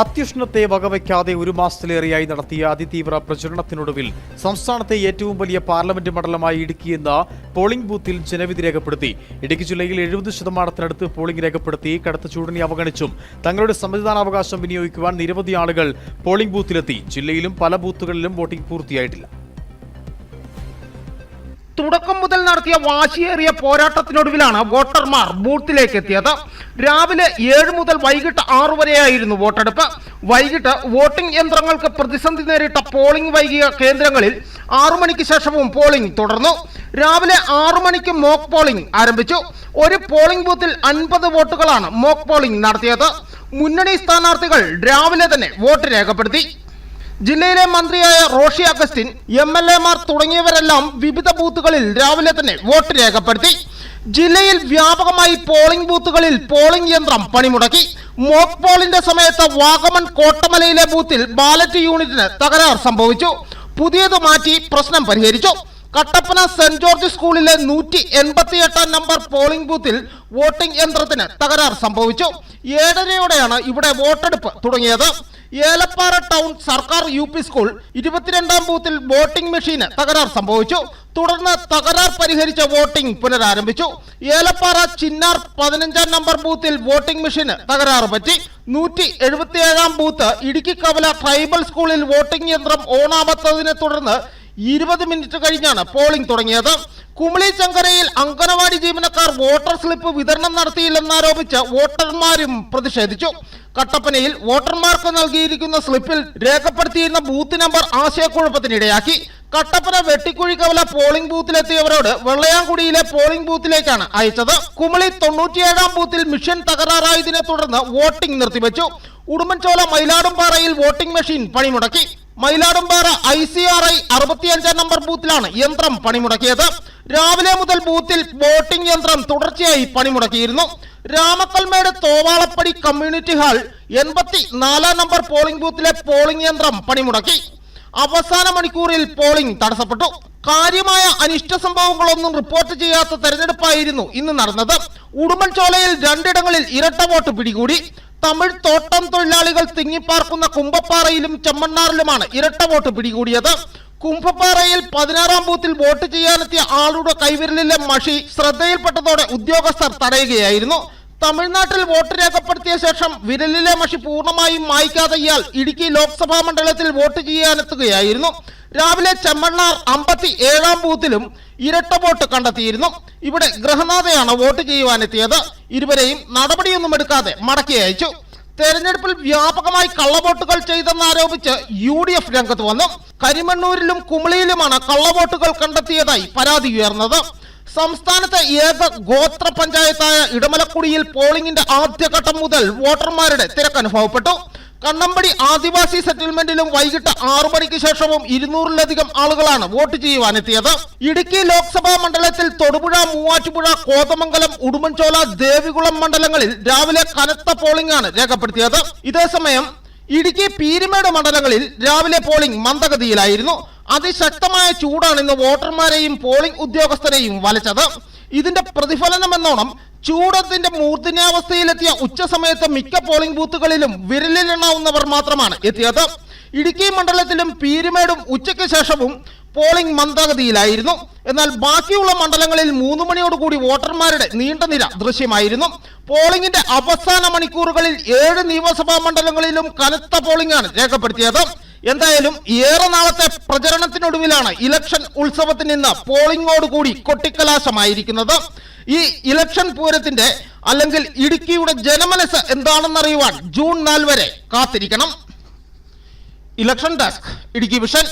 അത്യുഷ്ണത്തെ വകവയ്ക്കാതെ ഒരു മാസത്തിലേറെയായി നടത്തിയ അതിതീവ്ര പ്രചരണത്തിനൊടുവിൽ സംസ്ഥാനത്തെ ഏറ്റവും വലിയ പാർലമെന്റ് മണ്ഡലമായി ഇടുക്കി എന്ന പോളിംഗ് ബൂത്തിൽ ജനവിധി രേഖപ്പെടുത്തി. ഇടുക്കി ജില്ലയിൽ എഴുപത് ശതമാനത്തിനടുത്ത് പോളിംഗ് രേഖപ്പെടുത്തി. കടുത്ത ചൂടിനെ അവഗണിച്ചും തങ്ങളുടെ സമ്മതിദാനാവകാശം വിനിയോഗിക്കുവാൻ നിരവധി ആളുകൾ പോളിംഗ് ബൂത്തിലെത്തി. ജില്ലയിലും പല ബൂത്തുകളിലും വോട്ടിംഗ് പൂർത്തിയായിട്ടില്ല. തുടക്കം മുതൽ നടത്തിയ വാശിയേറിയ പോരാട്ടത്തിനൊടുവിലാണ് വോട്ടർമാർ ബൂത്തിലേക്ക് എത്തിയത് രാവിലെ ഏഴ് മുതൽ വൈകിട്ട് ആറു വരെയായിരുന്നു വോട്ടെടുപ്പ്. വൈകിട്ട് വോട്ടിംഗ് യന്ത്രങ്ങൾക്ക് പ്രതിസന്ധി നേരിട്ട പോളിംഗ് വൈകിയ കേന്ദ്രങ്ങളിൽ ആറു മണിക്ക് ശേഷവും പോളിംഗ് തുടർന്നു. രാവിലെ ആറു മണിക്ക് മോക്ക് പോളിംഗ് ആരംഭിച്ചു. ഒരു പോളിംഗ് ബൂത്തിൽ അൻപത് വോട്ടുകളാണ് മോക്ക് പോളിംഗ് നടത്തിയത്. മുന്നണി സ്ഥാനാർത്ഥികൾ രാവിലെ തന്നെ വോട്ട് രേഖപ്പെടുത്തി. ജില്ലയിലെ മന്ത്രിയായ റോഷി അഗസ്റ്റിൻ എം എൽ എമാർ തുടങ്ങിയവരെല്ലാം വിവിധ ബൂത്തുകളിൽ രാവിലെ തന്നെ വോട്ട് രേഖപ്പെടുത്തി. ജില്ലയിൽ വ്യാപകമായി പോളിംഗ് ബൂത്തുകളിൽ പോളിംഗ് യന്ത്രം പണിമുടക്കി. മോക്ക് പോളിന്റെ സമയത്ത് വാഗമൺ കോട്ടമലയിലെ ബൂത്തിൽ ബാലറ്റ് യൂണിറ്റിന് തകരാർ സംഭവിച്ചു. പുതിയത് മാറ്റി പ്രശ്നം പരിഹരിച്ചു. കട്ടപ്പന സെന്റ് ജോർജ് സ്കൂളിലെ നൂറ്റി എൺപത്തി എട്ടാം നമ്പർ പോളിംഗ് ബൂത്തിൽ വോട്ടിംഗ് യന്ത്രത്തിന് തകരാർ സംഭവിച്ചു. ഏഴരയോടെയാണ് ഇവിടെ വോട്ടെടുപ്പ് തുടങ്ങിയത്. ഏലപ്പാറ ടൗൺ സർക്കാർ യു പി സ്കൂൾ ഇരുപത്തിരണ്ടാം ബൂത്തിൽ വോട്ടിംഗ് മെഷീന് തകരാർ സംഭവിച്ചു. തുടർന്ന് തകരാർ പരിഹരിച്ച വോട്ടിംഗ് പുനരാരംഭിച്ചു. ഏലപ്പാറ ചിന്നാർ പതിനഞ്ചാം നമ്പർ ബൂത്തിൽ വോട്ടിംഗ് മെഷീന് തകരാറ് പറ്റി. നൂറ്റി എഴുപത്തിയേഴാം ബൂത്ത് ഇടുക്കി കവല ട്രൈബൽ സ്കൂളിൽ വോട്ടിംഗ് യന്ത്രം ഓണാമത്തതിനെ തുടർന്ന് ഇരുപത് മിനിറ്റ് കഴിഞ്ഞാണ് പോളിംഗ് തുടങ്ങിയത്. കുമളി ചങ്കരയിൽ അങ്കനവാടി ജീവനക്കാർ വോട്ടർ സ്ലിപ്പ് വിതരണം നടത്തിയില്ലെന്നാരോപിച്ച് വോട്ടർമാരും പ്രതിഷേധിച്ചു. കട്ടപ്പനയിൽ വോട്ടർമാർക്ക് നൽകിയിരിക്കുന്ന സ്ലിപ്പിൽ രേഖപ്പെടുത്തിയിരുന്ന ബൂത്ത് നമ്പർ ആശയക്കുഴപ്പത്തിനിടയാക്കി. കട്ടപ്പന വെട്ടിക്കുഴി കവല പോളിംഗ് ബൂത്തിലെത്തിയവരോട് വെള്ളയാംകുടിയിലെ പോളിംഗ് ബൂത്തിലേക്കാണ് അയച്ചത്. കുമളി തൊണ്ണൂറ്റിയേഴാം ബൂത്തിൽ മിഷൻ തകരാറായതിനെ തുടർന്ന് വോട്ടിംഗ് നിർത്തിവെച്ചു. ഉടുമ്പൻചോല മയിലാടുംപാറയിൽ voting machine പണിമുടക്കി. Mayiladumpara I C R I അറുപത്തിയഞ്ചാം number ബൂത്തിലാണ് യന്ത്രം പണിമുടക്കിയത്. രാവിലെ മുതൽ ബൂത്തിൽ വോട്ടിംഗ് യന്ത്രം തുടർച്ചയായി പണിമുടക്കിയിരുന്നു. രാമക്കൽമേട് തോവാളപ്പടി കമ്മ്യൂണിറ്റി ഹാൾ എൺപത്തി നാലാം നമ്പർ പോളിംഗ് ബൂത്തിലെ പോളിംഗ് യന്ത്രം പണിമുടക്കി. അവസാന മണിക്കൂറിൽ പോളിംഗ് തടസ്സപ്പെട്ടു. കാര്യമായ അനിഷ്ട സംഭവങ്ങളൊന്നും റിപ്പോർട്ട് ചെയ്യാത്ത തെരഞ്ഞെടുപ്പായിരുന്നു ഇന്ന് നടന്നത്. ഉടുമ്പൻചോലയിൽ രണ്ടിടങ്ങളിൽ ഇരട്ട വോട്ട് പിടികൂടി. തമിഴ് തോട്ടം തൊഴിലാളികൾ തിങ്ങിപ്പാർക്കുന്ന കുമ്പപ്പാറയിലും ചെമ്മണ്ണാറിലുമാണ് ഇരട്ട വോട്ട് പിടികൂടിയത്. കുംഭപ്പാറയിൽ പതിനാറാം ബൂത്തിൽ വോട്ട് ചെയ്യാനെത്തിയ ആളുടെ കൈവിരലിലെ മഷി ശ്രദ്ധയിൽപ്പെട്ടതോടെ ഉദ്യോഗസ്ഥർ തടയുകയായിരുന്നു. തമിഴ്നാട്ടിൽ വോട്ട് രേഖപ്പെടുത്തിയ ശേഷം വിരലിലെ മഷി പൂർണമായും മായ്ക്കാതെ ഇയാൾ ഇടുക്കി ലോക്സഭാ മണ്ഡലത്തിൽ വോട്ട് ചെയ്യാനെത്തുകയായിരുന്നു. രാവിലെ ചെമ്മണ്ണാർ അമ്പത്തി ഏഴാം ബൂത്തിലും ഇരട്ട വോട്ട് കണ്ടെത്തിയിരുന്നു. ഇവിടെ ഗ്രഹനാഥയാണ് വോട്ട് ചെയ്യുവാനെത്തിയത്. ഇരുവരെയും നടപടിയൊന്നും എടുക്കാതെ മടക്കി അയച്ചു. തെരഞ്ഞെടുപ്പിൽ വ്യാപകമായി കള്ളവോട്ടുകൾ ചെയ്തെന്നാരോപിച്ച് യു ഡി എഫ് രംഗത്ത് വന്നു. കരിമണ്ണൂരിലും കുമളിയിലുമാണ് കള്ളവോട്ടുകൾ കണ്ടെത്തിയതായി പരാതി ഉയർന്നത്. സംസ്ഥാനത്തെ ഏക ഗോത്ര പഞ്ചായത്തായ ഇടമലക്കുടിയിൽ പോളിംഗിന്റെ ആദ്യഘട്ടം മുതൽ വോട്ടർമാരുടെ തിരക്ക് അനുഭവപ്പെട്ടു. കണ്ണമ്പടി ആദിവാസി സെറ്റിൽമെന്റിലും വൈകിട്ട് ആറു മണിക്ക് ശേഷവും ഇരുന്നൂറിലധികം ആളുകളാണ് വോട്ട് ചെയ്യുവാനെത്തിയത്. ഇടുക്കി ലോക്സഭാ മണ്ഡലത്തിൽ തൊടുപുഴ മൂവാറ്റുപുഴ കോതമംഗലം ഉടുമ്പൻചോല ദേവികുളം മണ്ഡലങ്ങളിൽ രാവിലെ കനത്ത പോളിംഗ് ആണ് രേഖപ്പെടുത്തിയത്. ഇതേസമയം ഇടുക്കി പീരുമേട് മണ്ഡലങ്ങളിൽ രാവിലെ പോളിംഗ് മന്ദഗതിയിലായിരുന്നു. അതിശക്തമായ ചൂടാണ് ഇന്ന് വോട്ടർമാരെയും പോളിംഗ് ഉദ്യോഗസ്ഥരെയും വലച്ചത്. ഇതിന്റെ പ്രതിഫലനം എന്നോണം ചൂടത്തിന്റെ മൂർധന്യാവസ്ഥയിലെത്തിയ ഉച്ച സമയത്ത് മിക്ക പോളിംഗ് ബൂത്തുകളിലും വിരലിലെണ്ണാവുന്നവർ മാത്രമാണ് എത്തിയത്. ഇടുക്കി മണ്ഡലത്തിലും പീരുമേടും ഉച്ചയ്ക്ക് ശേഷവും പോളിംഗ് മന്ദഗതിയിലായിരുന്നു. എന്നാൽ ബാക്കിയുള്ള മണ്ഡലങ്ങളിൽ മൂന്ന് മണിയോടുകൂടി വോട്ടർമാരുടെ നീണ്ട നിര ദൃശ്യമായിരുന്നു. പോളിംഗിന്റെ അവസാന മണിക്കൂറുകളിൽ ഏഴ് നിയമസഭാ മണ്ഡലങ്ങളിലും കനത്ത പോളിംഗാണ് രേഖപ്പെടുത്തിയത്. എന്തായാലും ഏറെ നാളത്തെ പ്രചരണത്തിനൊടുവിലാണ് ഇലക്ഷൻ ഉത്സവത്തിൽ നിന്ന് പോളിംഗോട് കൂടി കൊട്ടിക്കലാശമായിരിക്കുന്നത്. ഈ ഇലക്ഷൻ പൂരത്തിന്റെ അല്ലെങ്കിൽ ഇടുക്കിയുടെ ജനമനസ് എന്താണെന്നറിയുവാൻ ജൂൺ നാല് വരെ കാത്തിരിക്കണം. Election desk Idukki vision.